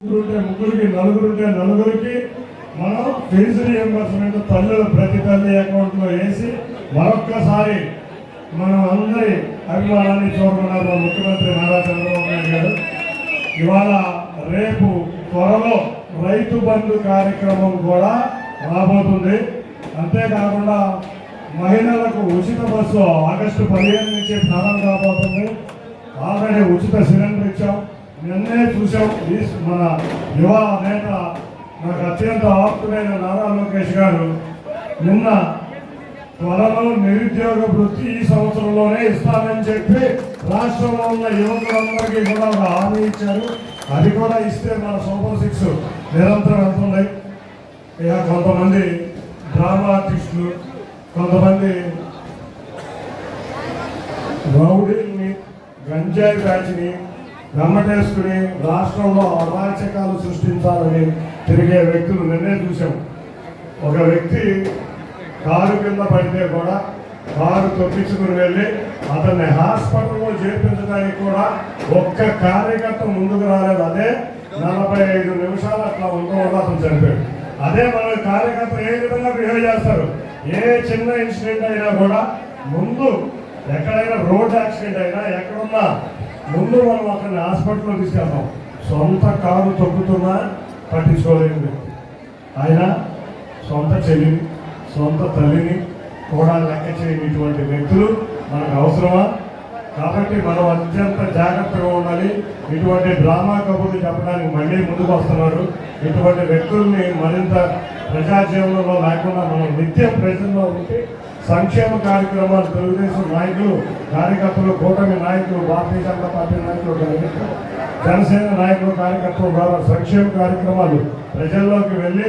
ముగ్గురుంటే ముగ్గురికి నలుగురుంటే నలుగురికి మనం ఫీజు రియంబర్స్మెంట్ తల్లుల ప్రతి తల్లి అకౌంట్లో వేసి మరొక్కసారి మనం అందరి అభిమానాన్ని చూడమన్నారు ముఖ్యమంత్రి నారా చంద్రబాబు నాయుడు గారు. ఇవాళ రేపు త్వరలో రైతు బంధు కార్యక్రమం కూడా రాబోతుంది. అంతేకాకుండా మహిళలకు ఉచిత బస్సు ఆగస్టు పదిహేను నుంచి ప్రారంభం కాబోతుంది. ఆల్రెడీ ఉచిత సిలిండర్ నిన్నే చూసాం మన యువ నేత నాకు అత్యంత ఆప్తుడైన నారా లోకేష్ గారు నిన్న త్వరలో నిరుద్యోగ వృత్తి ఈ సంవత్సరంలోనే ఇస్తానని చెప్పి రాష్ట్రంలో ఉన్న యువకులందరికీ కూడా ఒక హామీ ఇచ్చారు. అది కూడా ఇస్తే మన సూపర్ సిక్స్ నిరంతరం వెళ్తున్నాయి ఇక కొంతమంది డ్రామా ఆర్టిస్టులు కొంతమంది రౌడీల్ని గంజాయి బ్యాచ్ని వెంబటేసుకుని రాష్ట్రంలో అరాచకాలు సృష్టించాలని తిరిగే వ్యక్తులు నిన్నే చూసాం ఒక వ్యక్తి కారు కింద పడితే కూడా కారు తొక్కించుకుని వెళ్ళి అతన్ని హాస్పిటల్లో చేర్పించడానికి కూడా ఒక్క కార్యకర్త ముందుకు రాలేదు. అదే నలభై ఐదు నిమిషాలు అట్లా ఉండడం వల్ల అతను చనిపోయాడు. అదే మన కార్యకర్త ఏ విధంగా బిహేవ్ చేస్తారు? ఏ చిన్న ఇన్సిడెంట్ అయినా కూడా ముందు ఎక్కడైనా రోడ్ యాక్సిడెంట్ అయినా ఎక్కడున్నా ముందు మనం అక్కడిని హాస్పిటల్లో తీసుకెళ్తాం. సొంత కారు తొక్కుతున్నా పట్టించుకోలేని వ్యక్తి ఆయన సొంత చెల్లిని సొంత తల్లిని కూడా లెక్క చేయని ఇటువంటి వ్యక్తులు మనకు అవసరమా? కాబట్టి మనం అత్యంత జాగ్రత్తగా ఉండాలి. ఇటువంటి డ్రామా కబుర్లు చెప్పడానికి మళ్ళీ ముందుకు వస్తున్నారు. ఇటువంటి వ్యక్తుల్ని మరింత ప్రజా జీవనంలో లేకుండా మనం నిత్యం ప్రజల్లో ఉంటే సంక్షేమ కార్యక్రమాలు తెలుగుదేశం నాయకులు కార్యకర్తలు కూటమి నాయకులు భారతీయ జనతా పార్టీ నాయకులు జనసేన నాయకులు కార్యకర్తల ద్వారా సంక్షేమ కార్యక్రమాలు ప్రజల్లోకి వెళ్ళి